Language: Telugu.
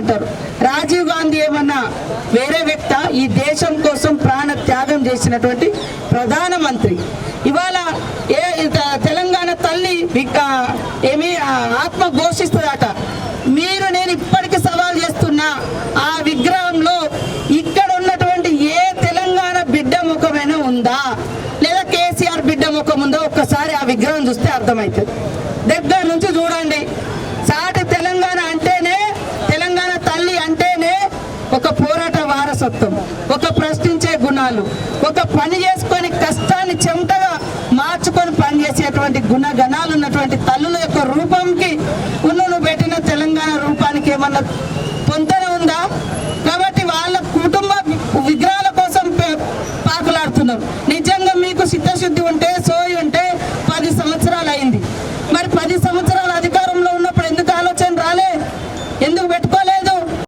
అంటారు రాజీవ్ గాంధీ ఏమన్నా వేరే వ్యక్త ఈ దేశం కోసం ప్రాణ త్యాగం చేసినటువంటి ప్రధానమంత్రి. ఇవాళ ఏ తెలంగాణ తల్లి ఏమి ఆత్మ ఘోషిస్తుందట. మీరు నేను ఇప్పటికి సవాల్ చేస్తున్నా ఆ విగ్రహంలో ఇక్కడ ఉన్నటువంటి ఏ తెలంగాణ బిడ్డ ముఖమైనా ఉందా? లేదా కేసీఆర్ బిడ్డ ముఖం ఉందా? ఒక్కసారి ఆ విగ్రహం చూస్తే అర్థమవుతుంది దగ్గర నుంచి చూడండి. సాట వారసత్వం ఒక ప్రశ్నించే గుణాలు ఒక పని చేసుకొని కష్టాన్ని చెమటగా మార్చుకొని పనిచేసేటువంటి గుణగణాలు ఉన్నటువంటి తల్లుల యొక్క రూపంకి ఉన్న నువ్వు పెట్టిన తెలంగాణ రూపానికి ఏమన్నా పొంతన ఉందా? కాబట్టి వాళ్ళ కుటుంబ విగ్రహాల కోసం పాకులాడుతున్నారు. నిజంగా మీకు చిత్తశుద్ధి ఉంటే సోయి ఉంటే పది సంవత్సరాలు అయింది. మరి పది